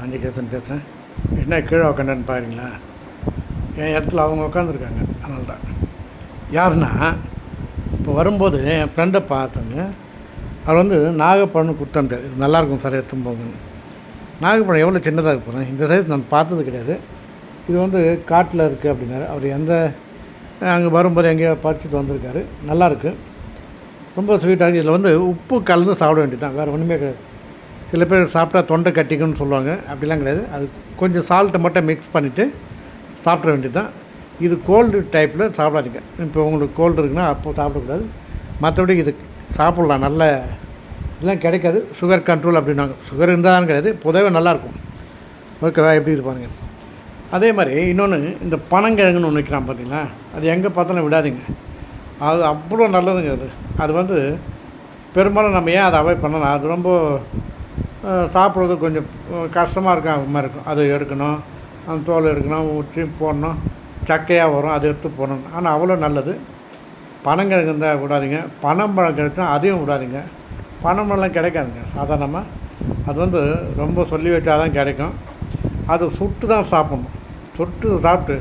காஞ்சிகேசன் பேசுகிறேன் என்ன கீழே உக்காண்டேன்னு பாருங்களா. என் இடத்துல அவங்க உட்காந்துருக்காங்க அதனால தான் யாருன்னா இப்போ வரும்போது என் ஃப்ரெண்டை பார்த்தேங்க அவர் வந்து நாகப்பழம்னு கொடுத்தாண்டார் இது நல்லாயிருக்கும் சார் எடுத்துன்னு போங்கன்னு. நாகப்பழம் எவ்வளோ சின்னதாக இருப்போம் இந்த சைஸ் நான் பார்த்தது கிடையாது. இது வந்து காட்டில் இருக்குது அப்படின்னாரு. அவர் எந்த அங்கே வரும்போது எங்கேயோ பறிச்சுட்டு வந்திருக்காரு. நல்லாயிருக்கு ரொம்ப ஸ்வீட்டாக இருக்குது இதில் வந்து உப்பு கலந்து சாப்பிட வேண்டியது தான் வேறு ஒன்றுமே கிடையாது. சில பேர் சாப்பிட்டா தொண்டை கட்டிக்குன்னு சொல்லுவாங்க. அப்படிலாம் கிடையாது. அது கொஞ்சம் சால்ட்டை மட்டும் மிக்ஸ் பண்ணிவிட்டு சாப்பிட வேண்டியது தான் இது கோல்டு டைப்பில் சாப்பிடாதீங்க. இப்போ உங்களுக்கு கோல்டு இருக்குன்னா அப்போ சாப்பிடக்கூடாது. மற்றபடி இது சாப்பிட்லாம். நல்ல இதெல்லாம் கிடைக்காது. சுகர் கண்ட்ரோல் அப்படின்னாங்க சுகர் இருந்தாலும் கிடையாது. புதவே நல்லாயிருக்கும். ஓகேவா எப்படி இருப்பாருங்க அதே மாதிரி இன்னொன்று இந்த பனங்கிழங்குன்னு ஒன்று வைக்கிறான் பார்த்தீங்களா? அது எங்கே பார்த்தாலும் விடாதீங்க. அது அவ்வளோ நல்லதுங்க அது. அது வந்து பெரும்பாலும் நம்ம ஏன் அதை அவாய்ட் பண்ணலாம்? அது ரொம்ப சாப்பிட்றது கொஞ்சம் கஷ்டமாக இருக்க மாதிரி இருக்கும். அது எடுக்கணும் அந்த தோல் எடுக்கணும் ஊற்றி போடணும். சக்கையாக வரும் அதை எடுத்து போடணும். ஆனால் அவ்வளோ நல்லது. பனங்கிழங்கு இருந்தால் விடாதீங்க. பனம்பழம் கிடைச்சா அதையும் விடாதீங்க. பனம்பழம்லாம் கிடைக்காதுங்க. சாதாரணமாக அது வந்து ரொம்ப சொல்லி வச்சா தான் கிடைக்கும். அது சுட்டு தான் சாப்பிட்ணும். சுட்டு சாப்பிட்டு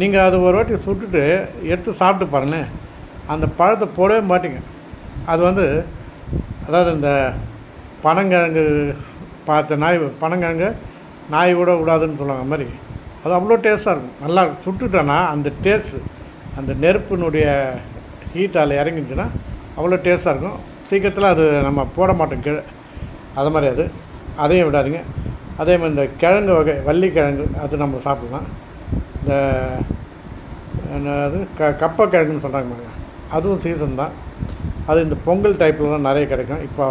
நீங்கள் அது ஒரு வாட்டி சுட்டுட்டு எடுத்து சாப்பிட்டு பாருங்களேன். அந்த பழத்தை போடவே மாட்டிங்க. அது வந்து அதாவது இந்த பனங்கிழங்கு பார்த்த நாய் பனங்கிழங்கு நாய் கூட விடாதுன்னு சொல்லுவாங்க மாதிரி. அது அவ்வளோ டேஸ்ட்டாக இருக்கும். நல்லா சுட்டுட்டோன்னா அந்த டேஸ்ட்டு அந்த நெருப்பினுடைய ஹீட்டால் இறங்கிச்சுன்னா அவ்வளோ டேஸ்ட்டாக இருக்கும். சீக்கிரத்தில் அது நம்ம போட மாட்டோம். கீழே அது மாதிரி அது. அதையும் விடாதீங்க. அதே மாதிரி இந்த கிழங்கு வகை வள்ளிக்கிழங்கு அது நம்ம சாப்பிட்லாம். இந்த என்னது க கப்பக்கிழங்குன்னு சொல்கிறாங்க அதுவும் சீசன் தான். அது இந்த பொங்கல் டைப்பில் தான் நிறைய கிடைக்கும். இப்போ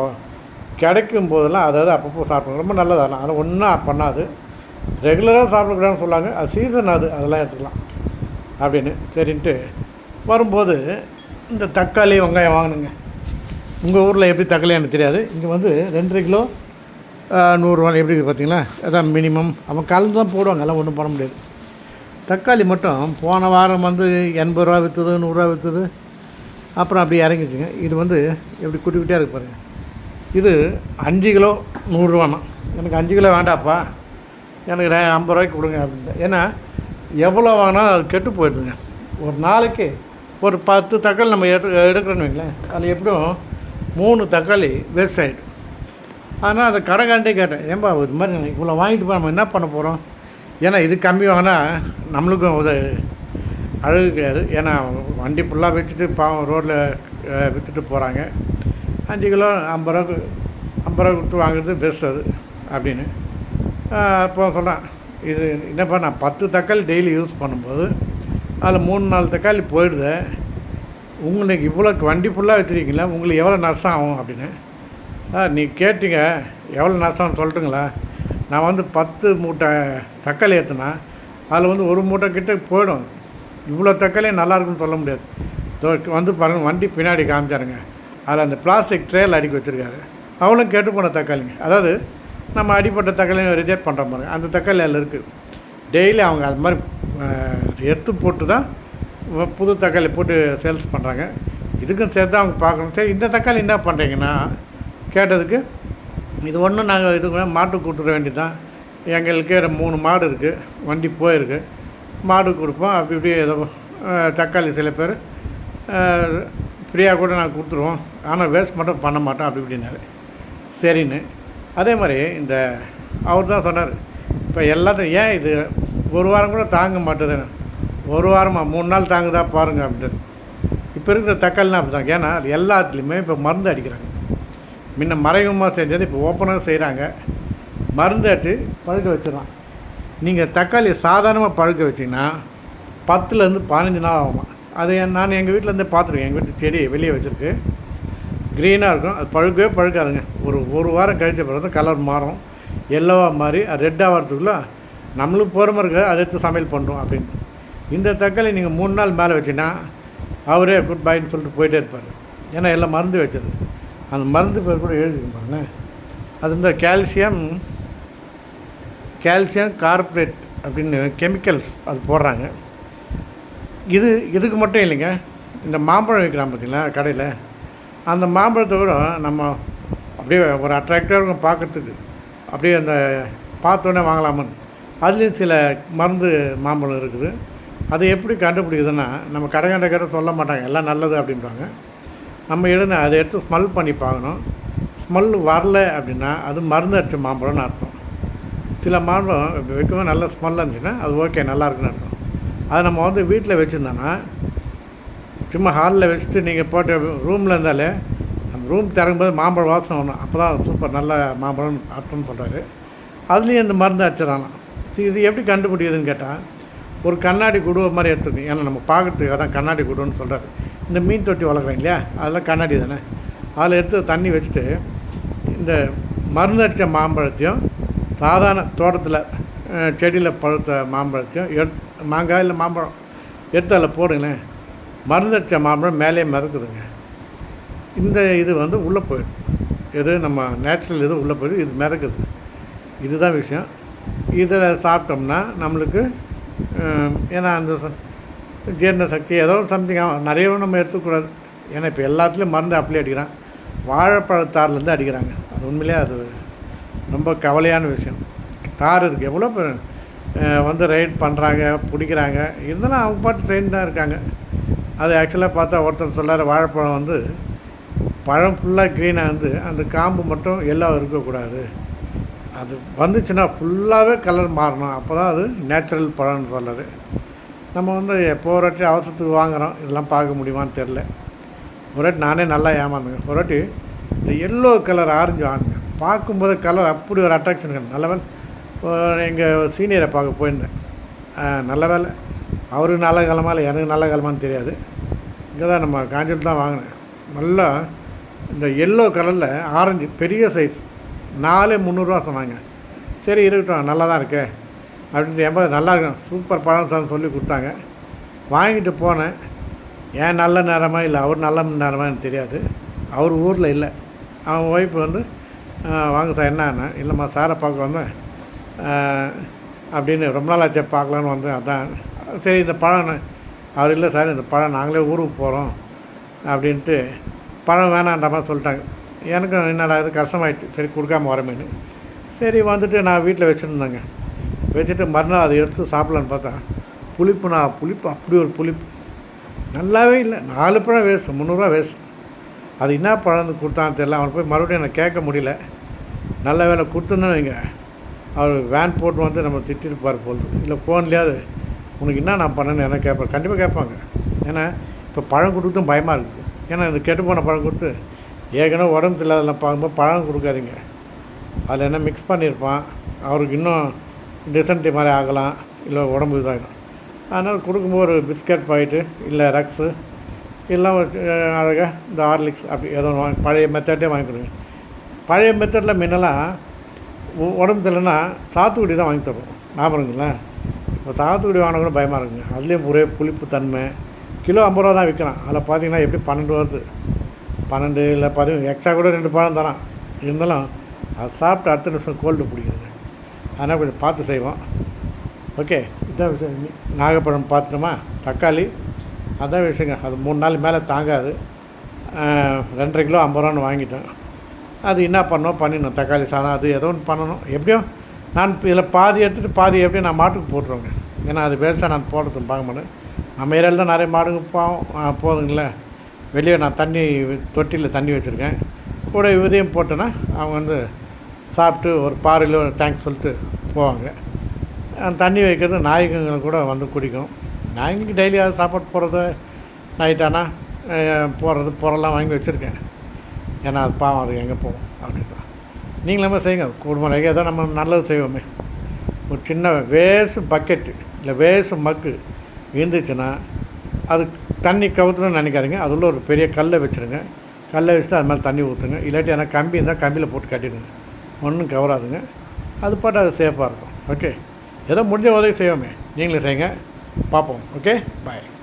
கிடைக்கும் போதெல்லாம் அதாவது அப்பப்போ சாப்பிடணும் ரொம்ப நல்லது. அதெல்லாம் அது ஒன்றும் பண்ணாது. ரெகுலராக சாப்பிடக்கூடாதுன்னு சொல்லாங்க. அது சீசன் அது. அதெல்லாம் எடுத்துக்கலாம். அப்படின்னு சரின்ட்டு வரும்போது இந்த தக்காளி வெங்காயம் வாங்கணுங்க. உங்கள் ஊரில் எப்படி தக்காளி எனக்கு தெரியாது. இங்கே வந்து ரெண்டரை கிலோ நூறுரூவா எப்படி இருக்குது பார்த்தீங்களா? அதான் மினிமம் அவன் கலந்து தான் போடுவாங்க. எல்லாம் ஒன்றும் பண்ண முடியாது. தக்காளி மட்டும் போன வாரம் வந்து எண்பது ரூபா விற்றுது நூறுரூவா விற்றுது அப்புறம் அப்படி இறங்கிச்சுங்க இது வந்து எப்படி குட்டி குட்டியாக இருக்கு பாருங்கள் இது அஞ்சு கிலோ நூறுரூவாண்ணா எனக்கு அஞ்சு கிலோ வேண்டாப்பா. எனக்கு ஐம்பது ரூபாய்க்கு கொடுங்க அப்படின்ட்டு. ஏன்னா எவ்வளோ வாங்கினா அது கெட்டு போயிடுதுங்க. ஒரு நாளைக்கு ஒரு பத்து தக்காளி நம்ம எடு எடுக்கிறோன்னு வைங்களேன். அதில் எப்படியும் மூணு தக்காளி வேஸ்ட் ஆகிடும் ஆனால் அந்த கடைக்காண்டே கேட்டேன் ஏன்பா இது மாதிரி இவ்வளோ வாங்கிட்டு போய் நம்ம என்ன பண்ண போகிறோம் ஏன்னா இது கம்மி வாங்கினா நம்மளுக்கும் உத அழகு கிடையாது. ஏன்னா வண்டி ஃபுல்லாக வச்சுட்டு பாவம் ரோட்டில் விற்றுட்டு போகிறாங்க அஞ்சு கிலோ ஐம்பது ரூபா ஐம்பது ரூபா கொடுத்து வாங்குறது பெஸ்ட் அது அப்படின்னு. அப்போ சொன்னான் இது என்னப்பா நான் பத்து தக்காளி டெய்லி யூஸ் பண்ணும்போது அதில் மூணு நாலு தக்காளி போயிடுது. உங்களுக்கு இவ்வளோ வண்டி ஃபுல்லாக வச்சுருக்கீங்களா? உங்களுக்கு எவ்வளோ நஷ்டம் ஆகும் அப்படின்னு. சார் நீ கேட்டீங்க எவ்வளோ நஷ்டம்னு சொல்லட்டுங்களா நான் வந்து பத்து மூட்டை தக்காளி ஏற்றுனா அதில் வந்து ஒரு மூட்டை கிட்ட போயிடும். இவ்வளோ தக்காளி நல்லாயிருக்குன்னு சொல்ல முடியாது. வந்து பாருங்கள் வண்டி பின்னாடி காமிச்சாருங்க. அதில் அந்த பிளாஸ்டிக் ட்ரேயில் அடுக்கி வச்சுருக்காரு. அவளும் கெட்டு போன தக்காளிங்க. அதாவது நம்ம அடிப்பட்ட தக்காளியும் ரிஜெக்ட் பண்ணுற பாருங்க அந்த தக்காளி அதில் இருக்குது டெய்லி அவங்க அது மாதிரி எடுத்து போட்டு தான் புது தக்காளி போட்டு சேல்ஸ் பண்ணுறாங்க இதுக்கும் சேர்த்து அவங்க பார்க்கணும். சரி இந்த தக்காளி என்ன பண்ணுறீங்கன்னா கேட்டதுக்கு இது ஒன்றும் நாங்கள் இது மாட்டு கொடுத்துட வேண்டியது தான் எங்களுக்கு மூணு மாடு இருக்குது வண்டி போயிருக்கு. மாடு கொடுப்போம். அப்படி இப்படி ஏதோ தக்காளி சில பேர் ஃப்ரீயாக கூட நாங்கள் கொடுத்துருவோம். ஆனால் வேஸ்ட் மட்டும் பண்ண மாட்டோம் அப்படி இப்படின்னாரு. சரின்னு. அதே மாதிரி இந்த அவர் தான் சொன்னார். இப்போ எல்லாத்தையும் ஏன் இது ஒரு வாரம் கூட தாங்க மாட்டேதுன்னு ஒரு வாரமாக மூணு நாள் தாங்குதா பாருங்க அப்படின்ட்டு இப்போ இருக்கிற தக்காளிலாம் அப்படி தான் ஏன்னா அது எல்லாத்துலேயுமே இப்போ மருந்து அடிக்கிறாங்க. முன்ன மறைமுகமாக செஞ்சது இப்போ ஓப்பனாக செய்கிறாங்க மருந்து அட்டு பழுக்க வச்சிடலாம். நீங்கள் தக்காளி சாதாரணமாக பழுக்க வச்சிங்கன்னா பத்துலேருந்து பதினஞ்சு நாள் ஆகுமா? அதை நான் எங்கள் வீட்டிலேருந்து பார்த்துருக்கேன். எங்கள் வீட்டு செடி வெளியே வச்சுருக்கு. க்ரீனாக இருக்கும். அது பழுக்கவே பழுக்காதுங்க. ஒரு ஒரு வாரம் கழித்த பிறகு கலர் மாறும். எல்லோவாக மாறி அது ரெட்டாக வரதுக்குள்ளே நம்மளும் பொறுமை இருக்காது அதை எடுத்து சமையல் பண்ணுறோம் அப்படின்னு. இந்த தக்காளி நீங்கள் மூணு நாள் மேலே வச்சுன்னா அவரே குட் பைன்னு சொல்லிட்டு போயிட்டே இருப்பார். ஏன்னா எல்லாம் மருந்து வச்சது. அந்த மருந்து பேர் கூட எழுதிக்க பாருங்க. அது இந்த கால்சியம் கால்சியம் கார்பரேட் அப்படின்னு கெமிக்கல்ஸ் அது போடுறாங்க. இது இதுக்கு மட்டும் இல்லைங்க. இந்த மாம்பழம் விற்கிறான் பார்த்தீங்களா கடையில். அந்த மாம்பழத்தை கூட நம்ம அப்படியே ஒரு அட்ராக்டிவாக இருக்கும் பார்க்குறதுக்கு. அப்படியே அந்த பார்த்தோன்னே வாங்கலாமான்னு. அதுலேயும் சில மருந்து மாம்பழம் இருக்குது. அதை எப்படி கண்டுபிடிக்குதுன்னா நம்ம கடை கண்ட கடை சொல்ல மாட்டாங்க எல்லாம் நல்லது அப்படின்றாங்க நம்ம எடுத்து அதை எடுத்து ஸ்மெல் பண்ணி பார்க்கணும். ஸ்மெல் வரல அப்படின்னா அது மருந்து அடிச்ச மாம்பழம்னு அர்த்தம். சில மாம்பழம் வைக்கவும் நல்ல ஸ்மெல் இருந்துச்சுன்னா அது ஓகே நல்லா இருக்குன்னு அர்த்தம். அதை நம்ம வந்து வீட்டில் வச்சுருந்தோன்னா சும்மா ஹாலில் வச்சுட்டு நீங்கள் போட்டு ரூமில் இருந்தாலே அந்த ரூம் திறக்கும்போது மாம்பழம் வாசனை ஒன்று அப்போ தான் சூப்பர் நல்ல மாம்பழம் அர்த்தம்னு சொல்கிறாரு அதுலேயும் இந்த மருந்து அடிச்சிடலாம். இது எப்படி கண்டுபிடிக்குதுன்னு கேட்டால் ஒரு கண்ணாடி குடுவை மாதிரி எடுத்துக்கணும். ஏன்னா நம்ம பார்க்கறதுக்காக தான் கண்ணாடி குடுன்னு சொல்கிறாரு இந்த மீன் தொட்டி வளர்க்குறோம் இல்லையா? அதெல்லாம் கண்ணாடி தானே? அதில் எடுத்து தண்ணி வச்சுட்டு இந்த மருந்து அடித்த மாம்பழத்தையும் சாதாரண தோட்டத்தில் செடியில் பழுத்த மாம்பழத்தையும் எட் மாங்காய் இல்லை மாம்பழம். எடுத்து அதில் போடுங்களேன். மருந்தடித்த மாம்பழம் மேலே மறக்குதுங்க. இந்த இது வந்து உள்ளே போயிடும். எது நம்ம நேச்சுரல் இது உள்ளே போயிடும். இது மிதக்குது இதுதான் விஷயம். இதில் சாப்பிட்டோம்னா நம்மளுக்கு ஏன்னா அந்த ச- ஜீரண சக்தி ஏதோ சம்திங் நிறையவும் நம்ம எடுத்துக்கூடாது ஏன்னா இப்போ எல்லாத்துலேயும் மருந்து அப்ளை அடிக்கிறான். வாழைப்பழத்தார்லேருந்து அடிக்கிறாங்க. அது உண்மையிலே அது ரொம்ப கவலையான விஷயம். தார் இருக்குது எவ்வளோ வந்து ரைட் பண்ணுறாங்க பிடிக்கிறாங்க. இருந்தாலும் அவங்க பாட்டு ட்ரெயின் தான் இருக்காங்க. அது ஆக்சுவலாக பார்த்தா ஒருத்தர் சொல்லார் வாழைப்பழம் வந்து பழம் ஃபுல்லாக க்ரீனாக வந்து அந்த காம்பு மட்டும் எல்லாம் இருக்கக்கூடாது. அது வந்துச்சுன்னா ஃபுல்லாகவே கலர் மாறணும். அப்போ தான் அது நேச்சுரல் பழம்னு சொல்லுது நம்ம வந்து எப்போ ஒரு வாட்டி அவசரத்துக்கு வாங்குகிறோம் இதெல்லாம் பார்க்க முடியுமான்னு தெரில ஒரு வாட்டி நானே நல்லா ஏமாந்துங்க. ஒரு வாட்டி இந்த எல்லோ கலர் ஆரஞ்சு வாங்க பார்க்கும்போது கலர் அப்படி ஒரு அட்ராக்ஷன் நல்லவன் எங்கள் சீனியரை பார்க்க போயிருந்தேன். நல்ல வேலை. அவருக்கு நல்ல காலமாக இல்லை எனக்கு நல்ல காலமானு தெரியாது. இங்கே தான் நம்ம காஞ்சிபுரம் தான் வாங்கினேன். நல்லா இந்த எல்லோ கலரில் ஆரஞ்சு பெரிய சைஸ் நாலே முந்நூறுரூவா சொன்னாங்க. சரி இருக்கட்டும் நல்லா தான் இருக்கு. அப்படின்ட்டு எண்பது நல்லா இருக்கும் சூப்பர் பழம் சார் சொல்லி கொடுத்தாங்க. வாங்கிட்டு போனேன். ஏன் நல்ல நேரமா இல்லை அவர் நல்ல நேரமா எனக்கு தெரியாது. அவர் ஊரில் இல்லை. அவன் ஒய்ஃப் வந்து வாங்க சார் என்னன்னா இல்லைம்மா சாரை பார்க்க வந்தேன். அப்படின்னு ரொம்ப நாள் ஆச்சு பார்க்கலான்னு வந்தேன் அதான். சரி இந்த பழம் அவர் இல்லை சார் இந்த பழம் நாங்களே ஊருக்கு போகிறோம் அப்படின்ட்டு பழம் வேணான்ற மாதிரி சொல்லிட்டாங்க. எனக்கும் என்னடா இது கஷ்டமாயிடுச்சு. சரி கொடுக்காம வரமேன்னு சரி வந்துட்டு நான் வீட்டில் வச்சுருந்தேங்க. வச்சுட்டு மறுநாள் அதை எடுத்து சாப்பிட்லான்னு பார்த்தா புளிப்புனா புளிப்பு அப்படி ஒரு புளிப்பு. நல்லாவே இல்லை. நாலு பழம் வேஸ்ட் முந்நூறுரூவா வேஸ்ட் அது என்ன பழம் கொடுத்தான்னு தெரியல. அவனை போய் மறுபடியும் எனக்கு கேட்க முடியல. நல்ல வேலை கொடுத்துருந்தேன்னு வைங்க. அவர் வேன் போட்டு வந்து நம்ம திட்டிருப்பார் போகுது இல்லை ஃபோன்லேயாவது உனக்கு என்ன நான் பண்ணேன்னு என்ன கேட்பார் கண்டிப்பாக கேட்பாங்க. ஏன்னா இப்போ பழம் கொடுத்தும் பயமாக இருக்குது ஏன்னா இந்த கெட்டு போன பழம் கொடுத்து ஏற்கனவே உடம்பு இல்லாதெல்லாம் பார்க்கும்போது பழம் கொடுக்காதீங்க. அதில் என்ன மிக்ஸ் பண்ணியிருப்பான் அவருக்கு இன்னும் டிசன்ட்ரி மாதிரி ஆகலாம் இல்லை உடம்பு இதாகிடும் அதனால் கொடுக்கும்போது ஒரு பிஸ்கட் பாயிட்டு இல்லை ரக்ஸு இல்லை அழகாக இந்த ஹார்லிக்ஸ் அப்படி ஏதோ வாங்கி பழைய மெத்தட்டே வாங்கி கொடுங்க. பழைய மெத்தடில் முன்னெல்லாம் உடம்பு தெரியலன்னா சாத்துக்குடி தான் வாங்கி தரோம் ஞாபகம் இருக்குங்களா? இப்போ சாத்துக்குடி வாங்கினா கூட பயமாக இருக்குங்க. அதுலேயும் ஒரே புளிப்பு தன்மை. கிலோ ஐம்பது ரூபா தான் விற்கிறான். அதில் பார்த்தீங்கன்னா எப்படி பன்னெண்டு வருது. பன்னெண்டு இல்லை பதிமூணு எக்ஸ்ட்ரா கூட ரெண்டு பழம் தரான். இருந்தாலும் அது சாப்பிட்டு அடுத்த நிமிஷம் கோல்டு பிடிக்குதுங்க. அதனால் கொஞ்சம் பார்த்து செய்வோம். ஓகே இதான் விஷயம். நாகப்பழம் பார்த்துட்டோமா? தக்காளி. அதான் விஷயங்க. அது மூணு நாள் மேலே தாங்காது. ரெண்டரை கிலோ ஐம்பது ரூபான்னு வாங்கிட்டோம். அது என்ன பண்ணோம் பண்ணிடணும் தக்காளி சாதம் அது ஏதோ ஒன்று பண்ணணும். எப்படியும் நான் இதில் பாதி எடுத்துகிட்டு பாதி எப்படியும் நான் மாட்டுக்கு போட்டுருவேங்க. ஏன்னா அது பெருசாக நான் போடுறது பார்க்க மாட்டேன். நம்ம ஏரியாவில் தான் நிறைய மாடுங்க போவோம் போதுங்களே வெளியே நான் தண்ணி தொட்டியில் தண்ணி வச்சுருக்கேன். கூட இதையும் போட்டேன்னா அவங்க வந்து சாப்பிட்டு ஒரு பாறையில் ஒரு தேங்க்ஸ் சொல்லிட்டு போவாங்க. தண்ணி வைக்கிறது நாய்க்குங்கள் கூட வந்து குடிக்கும். நாய்ங்களுக்கு டெய்லி அது சாப்பாடு போடுறது நைட்டானா போடுறது பொருள்லாம் வாங்கி வச்சுருக்கேன். ஏன்னா அது பாவம் அது எங்கே போகும் அப்படின்ட்டு நம்ம செய்யுங்க குடும்பம் நிறைய ஏதோ நம்ம நல்லது செய்வோமே. ஒரு சின்ன வேஸ்ட் பக்கெட்டு இல்லை வேஸ்ட் மக்கு இருந்துச்சுன்னா அது தண்ணி கவுத்துணும்னு நினைக்காதீங்க. அது உள்ள ஒரு பெரிய கல்லை வச்சுருங்க. கல்லை வச்சுட்டு அது மேலே தண்ணி ஊற்றுங்க. இல்லாட்டி ஏன்னா கம்பி இருந்தால் கம்பியில் போட்டு கட்டிடுங்க. ஒன்றும் கவராதுங்க. அது பாட்டு அது சேஃபாக இருக்கும். ஓகே? ஏதோ முடிஞ்ச உதவி செய்வோமே. நீங்களும் செய்யுங்க. பார்ப்போம். ஓகே? பாய்.